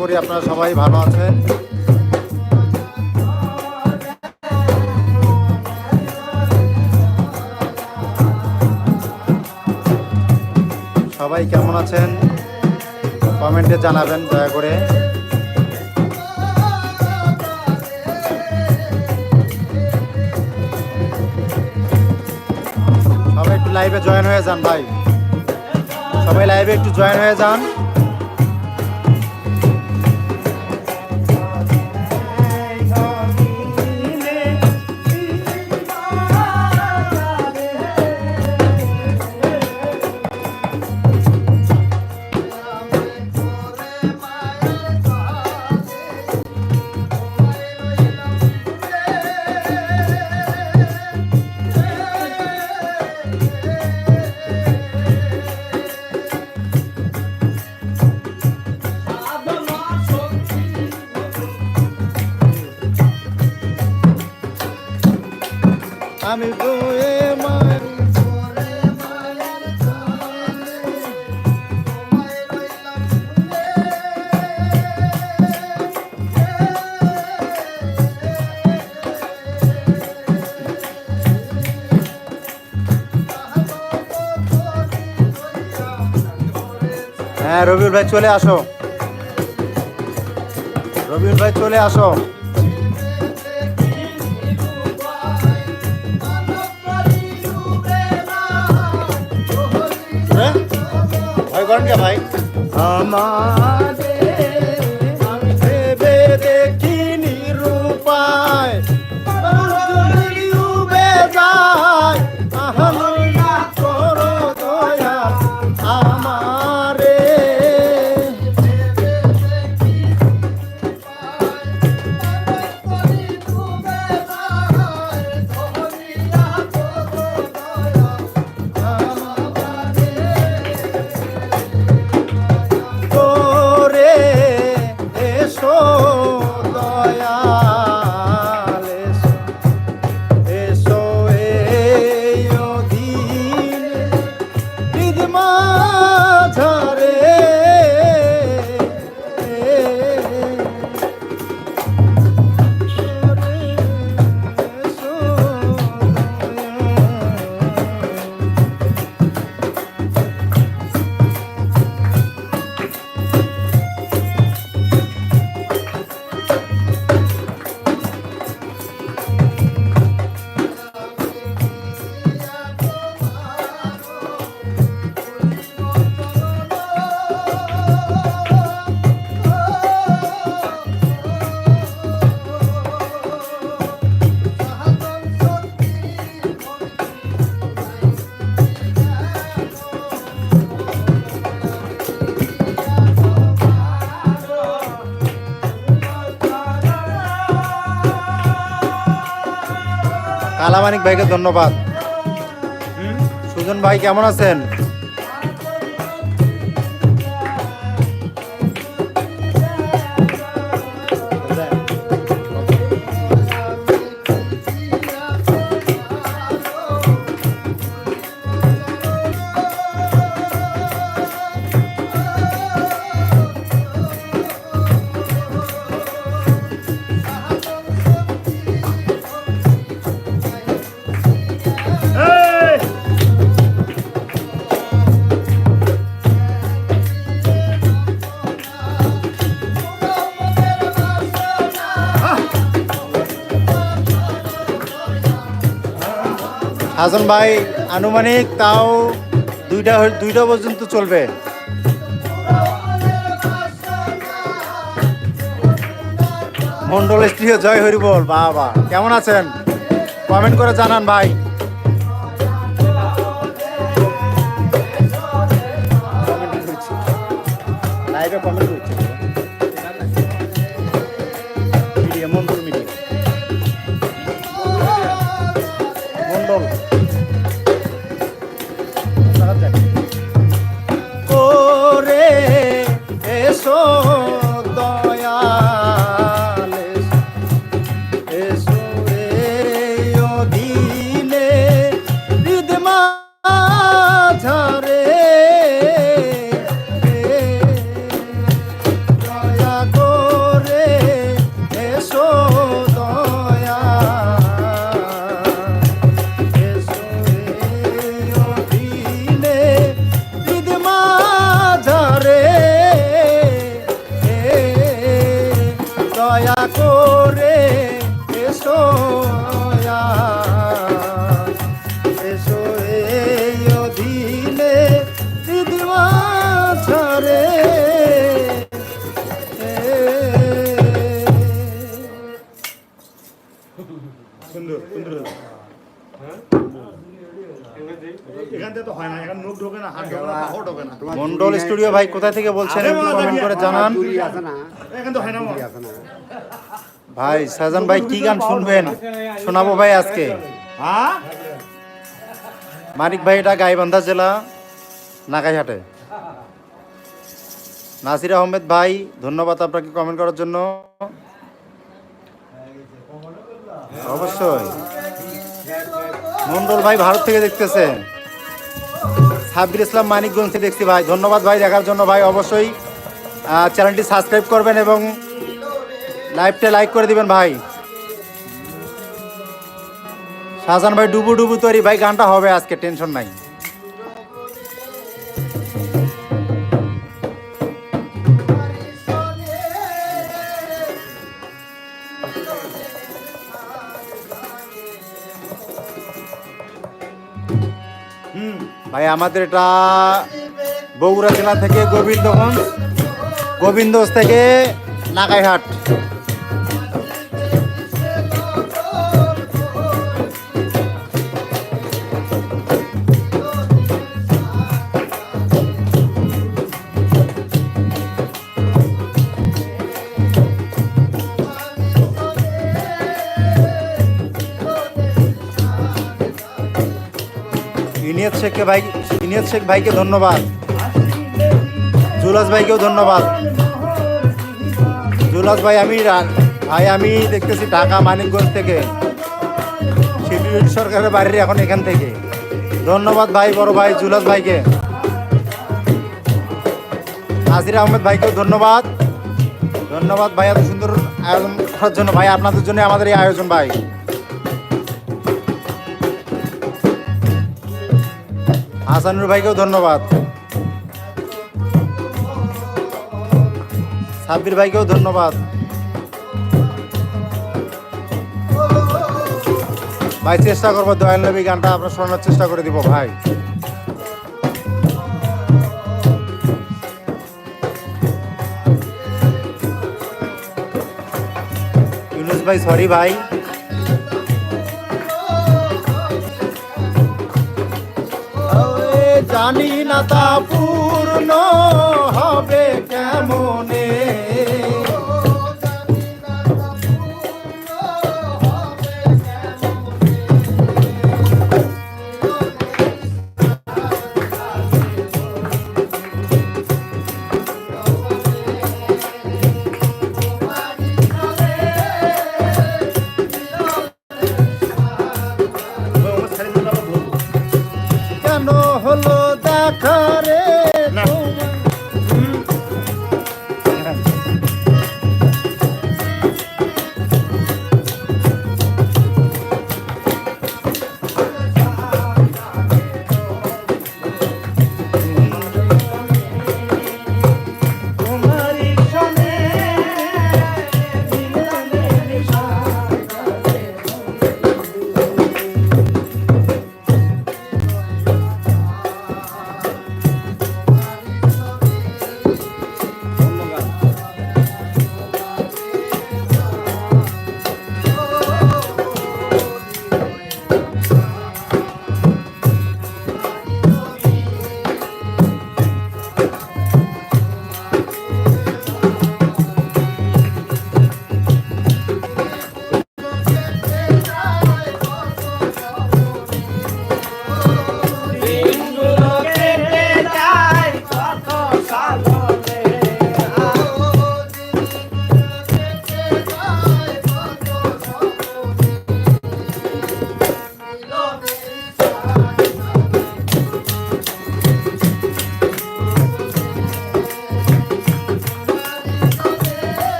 করি, আপনারা সবাই ভালো আছেন। সবাই কেমন আছেন? কমেন্টে জানাবেন, দয়া করে। সবাই একটু লাইভে জয়েন হয়ে যান ভাই। সবাই লাইভে একটু জয়েন হয়ে যান। আমি বয়ে হ্যাঁ রবিউল ভাই চলে আসো। রবিউল ভাই চলে আসো। করেন কে ভাই। আমাদের আমি ভেবে দেখিনি কালামানিক ভাইকে ধন্যবাদ। সুজন ভাই কেমন আছেন? হাসান ভাই, আনুমানিক তাও দুইটা দুইটা পর্যন্ত চলবে। মন্ডল স্ত্রীয় জয় হরি বল বাবা। কেমন আছেন? কমেন্ট করে জানান ভাই। কমেন্ট করছি। সুন্দর সুন্দর। মন্ডল স্টুডিও ভাই কোথা থেকে বলছেন করে জানান। ভাই সাজান ভাই কি গান শুনবেন? শোনাবো ভাই আজকে। মানিক ভাই এটা গাইবান্ধা জেলা নাগাইহাটে। নাসির আহমেদ ভাই ধন্যবাদ আপনাকে কমেন্ট করার জন্য। অবশ্যই। মন্ডল ভাই ভারত থেকে দেখতেছে সাব্বির ইসলাম মানিকগঞ্জ থেকে দেখছি ভাই। ধন্যবাদ ভাই দেখার জন্য ভাই। অবশ্যই চ্যানেলটি সাবস্ক্রাইব করবেন এবং লাইভটা লাইক করে দিবেন ভাই। শাহজাহান ভাই, ডুবু ডুবু তৈরি। ভাই, গানটা হবে আজকে, টেনশন নাই। ভাই আমাদের এটা বগুড়া জেলা থেকে গোবিন্দগঞ্জ গোবিন্দগঞ্জ থেকে নাগাইহাট। ইনিয়ত শেখকে ভাই ইনিয়ত শেখ ভাইকে ধন্যবাদ। জুলাস ভাইকেও ধন্যবাদ। জুলাস ভাই, আমি ভাই, আমি দেখতেছি ঢাকা, মানিকগঞ্জ থেকে। সরকারের বাড়ির এখন এখান থেকে। ধন্যবাদ ভাই, বড় ভাই, জুলাস ভাইকে। নাজির আহমেদ ভাইকেও ধন্যবাদ। ধন্যবাদ ভাই, এত সুন্দর আয়োজন করার জন্য। ভাই, আপনাদের জন্য আমাদের এই আয়োজন, ভাই। হাসানুর ভাইকেও ধন্যবাদ। সাব্বির ভাইকেও ধন্যবাদ। ভাই, চেষ্টা করব দয়াল নবী গানটা আপনার শোনানোর চেষ্টা করে দিব, ভাই। ইউনুস ভাই সরি ভাই। ওরে জানি না তা পূর্ণ হবে কেমনে?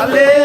안돼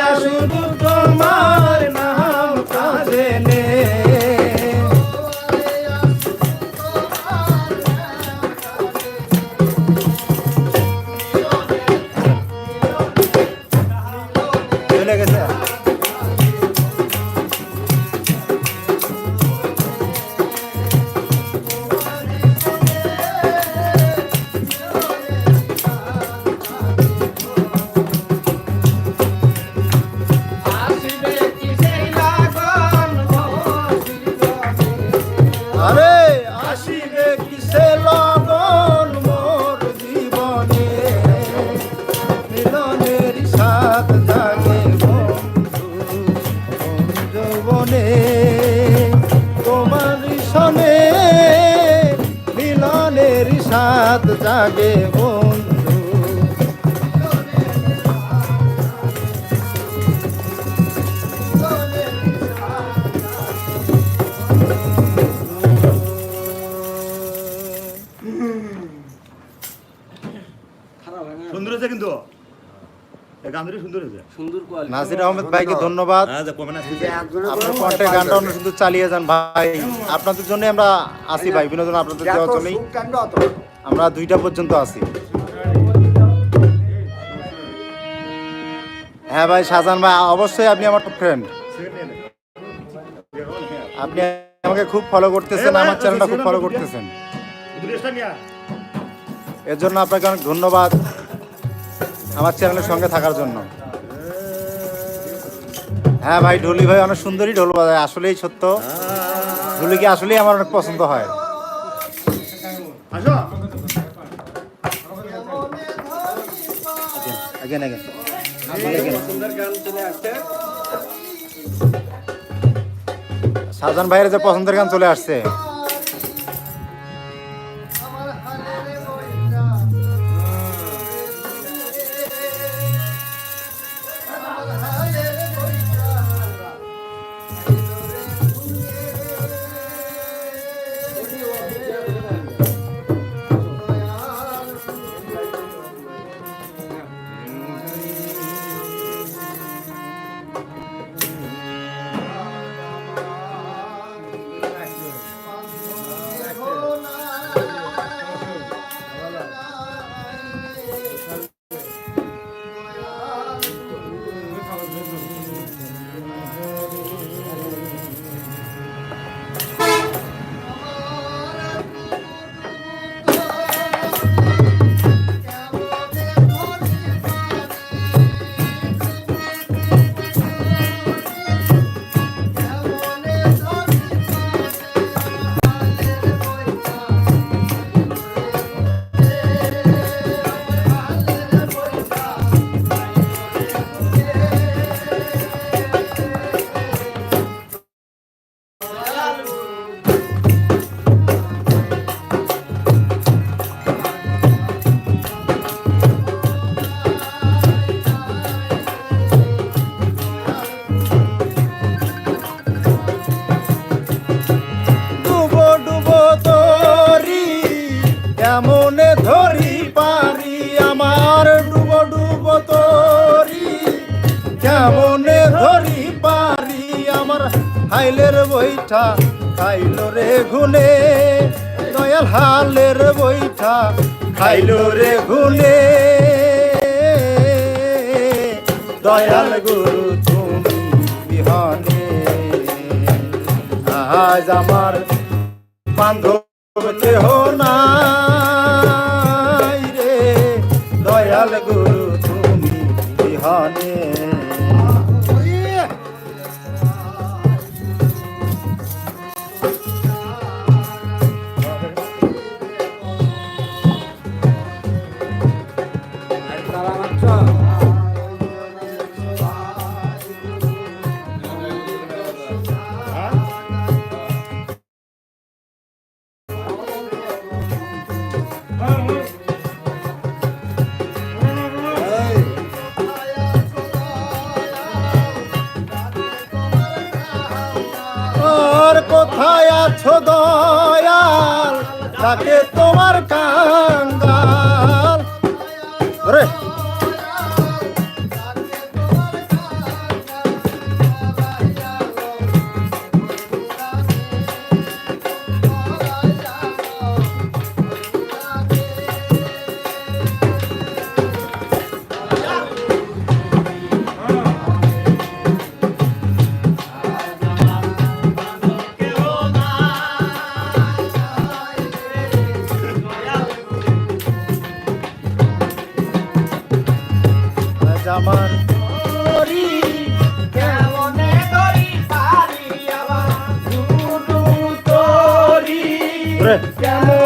জাগে বন্ধু। সুন্দর হয়েছে কিন্তু। সুন্দর সুন্দর নাসির আহমেদ ভাইকে ধন্যবাদ। হ্যাঁ আসছে আপনার গানটা অন্য শুধু চালিয়ে যান ভাই। আপনাদের জন্য আমরা আসি ভাই বিনোদন আপনাদের দেওয়ার জন্যই আমরা দুইটা পর্যন্ত আসি হ্যাঁ ভাই শাহজাহান ভাই অবশ্যই আপনি আমার ফ্রেন্ড আপনি আমাকে খুব ফলো করতেছেন আমার চ্যানেলটা খুব ফলো করতেছেন। এর জন্য আপনাকে অনেক ধন্যবাদ আমার চ্যানেলের সঙ্গে থাকার জন্য। হ্যাঁ ভাই ঢুলি ভাই অনেক সুন্দরই ঢোল বাজায় আসলেই সত্য। ঢুলিকে আসলেই আমার অনেক পছন্দ হয় আসো আসছে শাহজাহান ভাইয়ের যে পছন্দের গান চলে আসছে। গুনে, দয়াল হালের বৈঠা খাইলো রে ঘুলে দয়াল গুরু, তুমি বিহনে। আজ আমার বান্ধব, কেহ নাই কেমনে